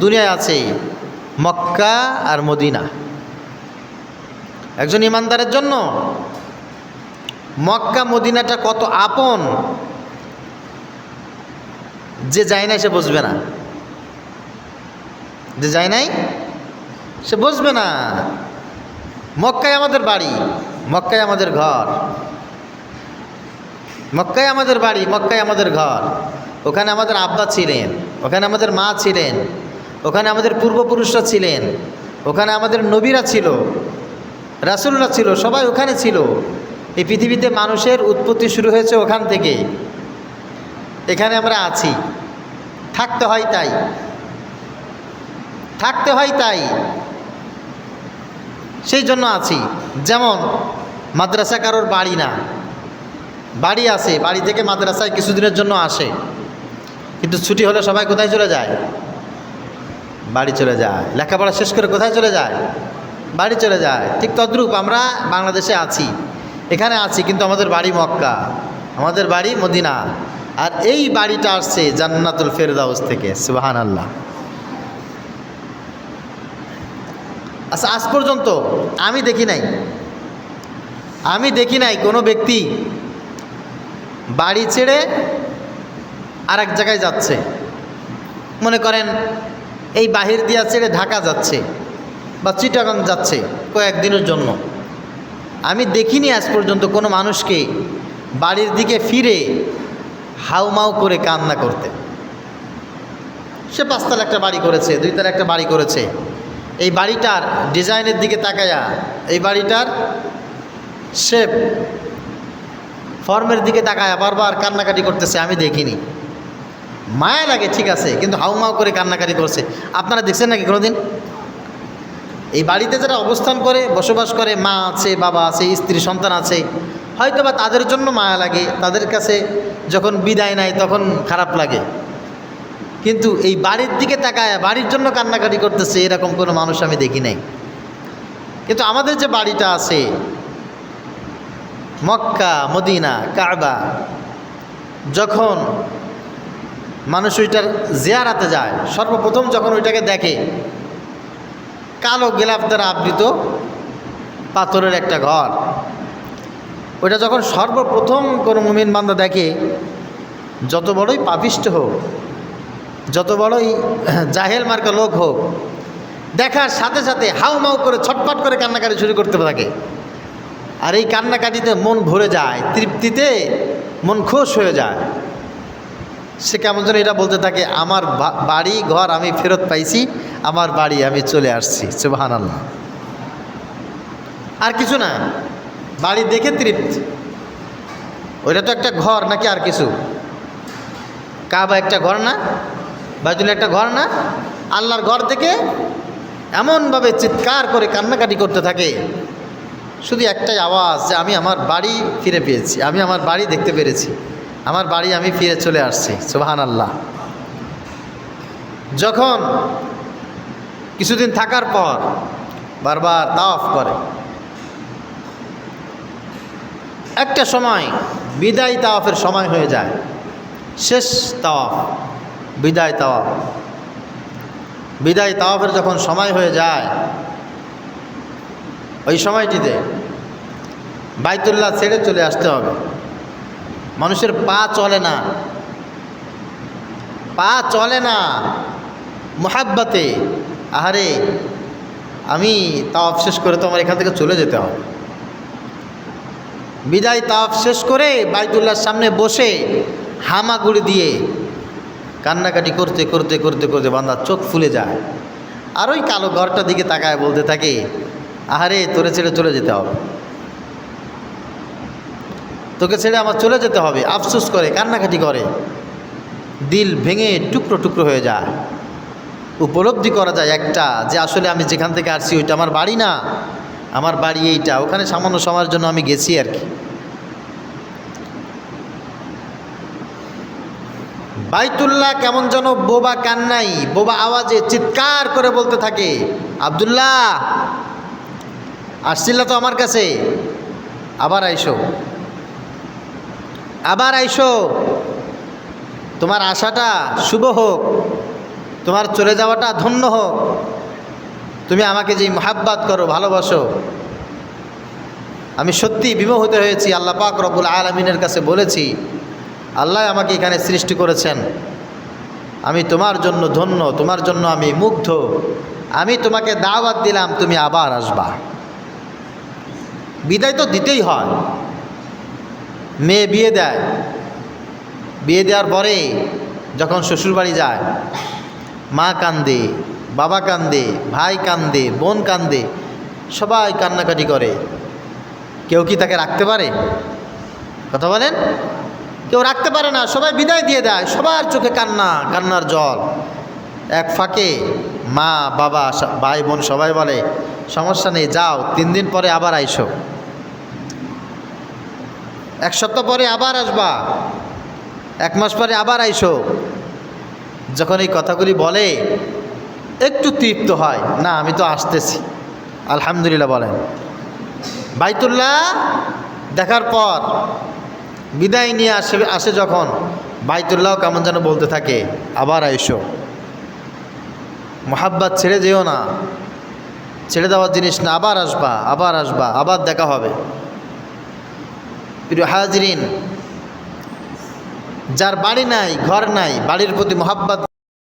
দুনিয়ায় আছে, মক্কা আর মদিনা। একজন ইমানদারের জন্য মক্কা, মদিনাটা কত আপন, যে যায় নাই সে বুঝবে না। যে যায় নাই সে বুঝবে না। মক্কায় আমাদের বাড়ি, মক্কায় আমাদের ঘর। মক্কায় আমাদের বাড়ি, মক্কায় আমাদের ঘর। ওখানে আমাদের আব্বা ছিলেন, ওখানে আমাদের মা ছিলেন। ওখানে আমাদের পূর্বপুরুষরা ছিলেন, ওখানে আমাদের নবীরা ছিল রাসুলরা ছিল, সবাই ওখানে ছিল। এই পৃথিবীতে মানুষের উৎপত্তি শুরু হয়েছে ওখান থেকে। এখানে আমরা আছি। থাকতে হয় তাই। থাকতে হয় তাই। সেই জন্য আছি। যেমন মাদ্রাসা কারোর বাড়ি না। বাড়ি আছে, বাড়ি থেকে মাদ্রাসায় কিছুদিনের জন্য আসে। কিন্তু ছুটি হলে সবাই কোথায় চলে যায়? বাড়ি চলে যায়। লেখাপড়া শেষ করে কোথায় চলে যায়? বাড়ি চলে যায়। ঠিক তদ্রূপ আমরা বাংলাদেশে আছি। এখানে আছি কিন্তু আমাদের বাড়ি মক্কা। আমাদের বাড়ি মদিনা। আর এই বাড়িটা আসছে জান্নাতুল ফেরদাউস থেকে সুবাহান আল্লাহ আচ্ছা আজ পর্যন্ত আমি দেখি নাই। আমি দেখি নাই কোনো ব্যক্তি বাড়ি ছেড়ে আর জায়গায় যাচ্ছে। মনে করেন এই বাহির দিয়া ছেড়ে ঢাকা যাচ্ছে বা চিটাগাং যাচ্ছে কয়েকদিনের জন্য। আমি দেখিনি আজ পর্যন্ত কোনো মানুষকে বাড়ির দিকে ফিরে হাউমাউ করে কান্না করতে। সে পাঁচতলা একটা বাড়ি করেছে, দুইতলা একটা বাড়ি করেছে। এই বাড়িটার ডিজাইনের দিকে তাকায়া এই বাড়িটার শেপ ফর্মের দিকে তাকায়া বারবার কান্নাকাটি করতেছে, আমি দেখিনি। মায়া লাগে, ঠিক আছে, কিন্তু হাউমাউ করে কান্নাকাটি করছে। আপনারা দেখছেন নাকি কোনোদিন? এই বাড়িতে যারা অবস্থান করে, বসবাস করে, মা আছে, বাবা আছে, স্ত্রী, সন্তান আছে হয়তো বা তাদের জন্য মায়া লাগে, তাদের কাছে যখন বিদায় নেয় তখন খারাপ লাগে। কিন্তু এই বাড়ির দিকে তাকায়, বাড়ির জন্য কান্নাকাটি করতেছে, এরকম কোনো মানুষ আমি দেখি নাই। কিন্তু আমাদের যে বাড়িটা আছে, মক্কা, মদিনা, কাবা, যখন মানুষ ওইটার জিয়ারাতে যায়। সর্বপ্রথম যখন ওইটাকে দেখে, কালো গেলাপ দ্বারা আবৃত পাথরের একটা ঘর। ওইটা যখন সর্বপ্রথম কোনো মুমিন বান্দা দেখে, যত বড়ই পাপিষ্ট হোক, যত বড়ই জাহেল মার্কা লোক হোক, দেখার সাথে সাথে হাউ মাউ করে ছটপট করে কান্নাকাটি শুরু করতে থাকে। আর এই কান্নাকাটিতে মন ভরে যায়, তৃপ্তিতে মন খুশ হয়ে যায়। সে কেমন যেন এটা বলতে থাকে, আমার বাড়ি, ঘর আমি ফেরত পাইছি, আমার বাড়ি আমি চলে আসছি। সুবাহান আল্লাহ আর কিছু না, বাড়ি দেখে তৃপ্ত। ওইটা তো একটা ঘর নাকি আর কিছু? কাবা একটা ঘর না? বাইতুল একটা ঘর না? আল্লাহর ঘর থেকে এমনভাবে চিৎকার করে কান্নাকাটি করতে থাকে। শুধু একটাই আওয়াজ যে আমি আমার বাড়ি ফিরে পেয়েছি, আমি আমার বাড়ি দেখতে পেরেছি। আমার বাড়ি আমি ফিরে চলে আসছি সুবাহান আল্লাহ যখন কিছুদিন থাকার পর বারবার তাওয়াফ করে, একটা সময় বিদায় তাওয়াফের সময় হয়ে যায়, শেষ তাওয়াফ, বিদায় তাওয়াফ। বিদায় তাওয়াফের যখন সময় হয়ে যায়, ওই সময়টিতে বাইতুল্লাহ ছেড়ে চলে আসতে হবে। মানুষের পা চলে না। পা চলে না। মোহাব্বাতে। আহারে, আমি তাওয়াফ শেষ করে তো আমার এখান থেকে চলে যেতে হবে। বিদায় তাওয়াফ শেষ করে বাইতুল্লাহর সামনে বসে হামাগুড়ি দিয়ে কান্নাকাটি করতে করতে করতে করতে বান্দার চোখ ফুলে যায়। আর ওই কালো ঘরটার দিকে তাকায় বলতে থাকে, আহারে, তোরে ছেড়ে চলে যেতে হবে। তোকে ছেড়ে আমার চলে যেতে হবে। আফসোস করে, কান্নাকাটি করে। দিল ভেঙে টুকরো টুকরো হয়ে যায়। উপলব্ধি করা যায় একটা যে, আসলে আমি যেখান থেকে আসছি, ওইটা আমার বাড়ি না। আমার বাড়ি এইটা। ওখানে সামান্য সময়ের জন্য আমি গেছি আর কি। বাইতুল্লাহ কেমন যেন বোবা কান্নাই, বোবা আওয়াজে চিৎকার করে বলতে থাকে, আবদুল্লাহ, আসছিল তো আমার কাছে। আবার আইসো। আবার আইসো। তোমার আশাটা শুভ হোক, তোমার চলে যাওয়াটা ধন্য হোক। তুমি আমাকে যে মোহাব্বাত করো, ভালোবাসো। আমি সত্যি বিমোহিত হয়েছি, আল্লাহ পাক রব্বুল আলমিনের কাছে বলেছি, আল্লাহ আমাকে এখানে সৃষ্টি করেছেন। আমি তোমার জন্য ধন্য, তোমার জন্য আমি মুগ্ধ। আমি তোমাকে দাওয়াত দিলাম, তুমি আবার আসবা। বিদায় তো দিতেই হয়। মেয়ে বিয়ে দেয়। বিয়ে দেওয়ার পরে যখন শ্বশুরবাড়ি যায়, মা কান্দে, বাবা কান্দে, ভাই কান্দে, বোন কান্দে, সবাই কান্নাকাটি করে। কেউ কি তাকে রাখতে পারে? কথা বলেন? কেউ রাখতে পারে না, সবাই বিদায় দিয়ে দেয়, সবার চোখে কান্না, কান্নার জল। এক ফাঁকে মা, বাবা ভাই, বোন সবাই বলে, সমস্যা নেই, যাও, তিন দিন পরে আবার আইসো। এক সপ্তাহ পরে আবার আসবা। এক মাস পরে আবার আইসো। যখন এই কথাগুলি বলে, একটু তৃপ্ত হয়, না, আমি তো আসতেছি। আলহামদুলিল্লাহ বলেন। বাইতুল্লাহ দেখার পর বিদায় নিয়ে আসে আসে যখন বাইতুল্লাহ কেমন যেন বলতে থাকে, আবার আইসো। মোহাব্বাত ছেড়ে যেও না। ছেড়ে দেওয়ার জিনিস না, আবার আসবা আবার আসবা, আবার দেখা হবে। প্রিয় হাজরিন যার বাড়ি নাই ঘর নাই বাড়ির প্রতি মোহাব্বত